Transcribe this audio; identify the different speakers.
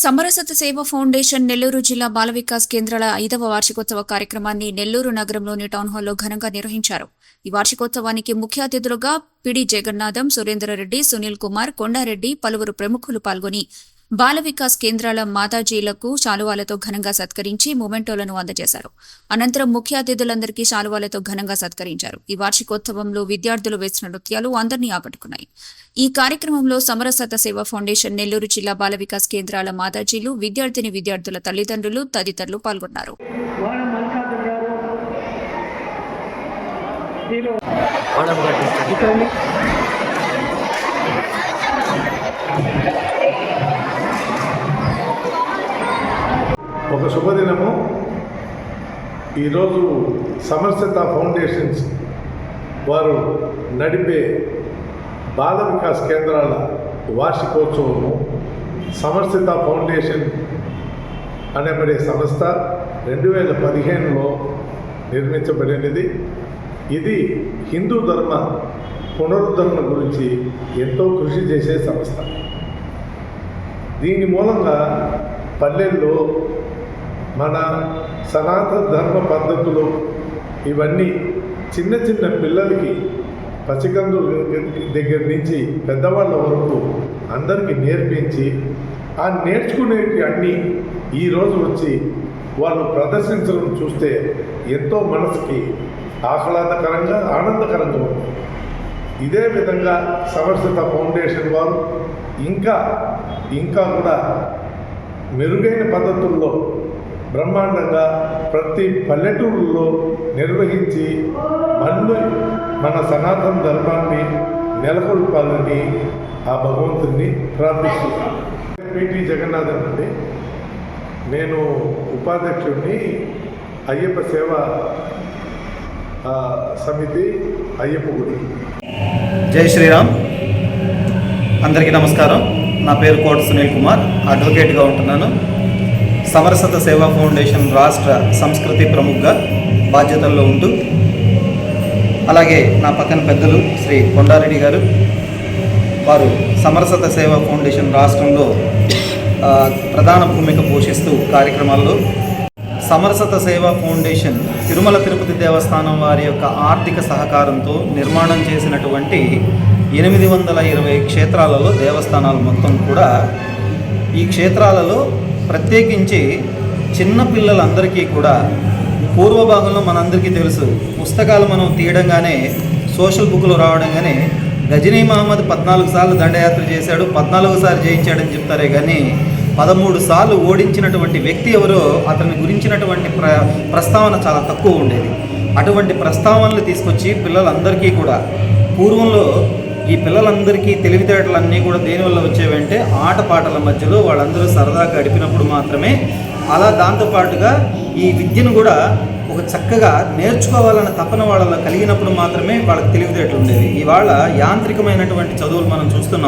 Speaker 1: సమరసత సేవ ఫౌండేషన్ నెల్లూరు జిల్లా బాల వికాస్ కేంద్రాల ఐదవ వార్షికోత్సవ కార్యక్రమాన్ని నెల్లూరు నగరంలోని టౌన్ హాల్లో ఘనంగా నిర్వహించారు. ఈ వార్షికోత్సవానికి ముఖ్య అతిథులుగా పిడి జగన్నాథం సురేందర్రెడ్డి సునీల్ కుమార్ కొండారెడ్డి పలువురు ప్రముఖులు పాల్గొని బాల వికాస్ కేంద్రాల మాతాజీలకు శాలువాలతో ఘనంగా సత్కరించి మొమెంటోలను అందజేశారు. అనంతరం ముఖ్య అతిథులందరికీ శాలువాలతో ఘనంగా సత్కరించారు. ఈ వార్షికోత్సవంలో విద్యార్థులు వేసిన నృత్యాలు అందరినీ ఆకట్టుకున్నాయి. ఈ కార్యక్రమంలో సమరసత సేవ ఫౌండేషన్ నెల్లూరు జిల్లా బాల వికాస్ కేంద్రాల మాతాజీలు విద్యార్థిని విద్యార్థుల తల్లిదండ్రులు తదితరులు పాల్గొన్నారు.
Speaker 2: ఒక శుభదినము. ఈరోజు సమర్సత ఫౌండేషన్స్ వారు నడిపే బాల వికాస్ కేంద్రాల వార్షికోత్సవము. సమర్సిత ఫౌండేషన్ అనబడే సంస్థ రెండు వేల పదిహేనులో నిర్మించబడినది. ఇది హిందూ ధర్మ పునరుద్ధరణ గురించి ఎంతో కృషి చేసే సంస్థ. దీని మూలంగా పల్లెల్లో మన సనాతన ధర్మ పద్ధతులు ఇవన్నీ చిన్న చిన్న పిల్లలకి పసికందుల దగ్గర నుంచి పెద్దవాళ్ళ వరకు అందరికీ నేర్పించి ఆ నేర్చుకునేవి అన్నీ ఈరోజు వచ్చి వాళ్ళు ప్రదర్శించడం చూస్తే ఎంతో మనసుకి ఆహ్లాదకరంగా ఆనందకరంగా ఉంది. ఇదే విధంగా సమర్సిత ఫౌండేషన్ వారు ఇంకా ఇంకా కూడా మెరుగైన పద్ధతుల్లో బ్రహ్మాండంగా ప్రతి పల్లెటూరులో నిర్వహించి మన్ను మన సనాతన ధర్మాన్ని నెలకొల్పాలని ఆ భగవంతుడిని ప్రార్థిస్తున్నాను. పిటి జగన్నాథన్ అండి. నేను ఉపాధ్యక్షుడిని అయ్యప్ప సేవ సమితి అయ్యప్ప గుడి.
Speaker 3: జై శ్రీరామ్. అందరికీ నమస్కారం. నా పేరు కోట సునీల్ కుమార్. అడ్వకేట్గా ఉంటున్నాను. సమరసత సేవా ఫౌండేషన్ రాష్ట్ర సంస్కృతి ప్రముఖగా బాధ్యతల్లో ఉంటూ అలాగే నా పక్కన పెద్దలు శ్రీ కొండారెడ్డి గారు వారు సమరసత సేవా ఫౌండేషన్ రాష్ట్రంలో ప్రధాన భూమిక పోషిస్తూ కార్యక్రమాల్లో సమరసత సేవా ఫౌండేషన్ తిరుమల తిరుపతి దేవస్థానం వారి యొక్క ఆర్థిక సహకారంతో నిర్మాణం చేసినటువంటి ఎనిమిది వందల ఇరవై క్షేత్రాలలో దేవస్థానాలు మొత్తం కూడా ఈ క్షేత్రాలలో ప్రత్యేకించి చిన్న పిల్లలందరికీ కూడా పూర్వ భాగంలో మనందరికీ తెలుసు పుస్తకాలు మనం తీయడంగానే సోషల్ బుక్లో రావడంగానే గజనీ మహమ్మద్ పద్నాలుగు సార్లు దండయాత్ర చేశాడు పద్నాలుగు సార్లు జయించాడని చెప్తారే కానీ పదమూడు సార్లు ఓడించినటువంటి వ్యక్తి ఎవరో అతని గురించినటువంటి ప్ర ప్రస్తావన చాలా తక్కువ ఉండేది. అటువంటి ప్రస్తావనలు తీసుకొచ్చి పిల్లలందరికీ కూడా పూర్వంలో ఈ పిల్లలందరికీ తెలివితేటలన్నీ కూడా దేనివల్ల వచ్చేవంటే ఆటపాటల మధ్యలో వాళ్ళందరూ సరదాగా గడిపినప్పుడు మాత్రమే. అలా దాంతోపాటుగా ఈ విద్యను కూడా ఒక చక్కగా నేర్చుకోవాలన్న తపన వాళ్ళలో కలిగినప్పుడు మాత్రమే వాళ్ళకి తెలివితేటలు ఉండేవి. ఇవాళ యాంత్రికమైనటువంటి చదువులు మనం చూస్తున్నాం.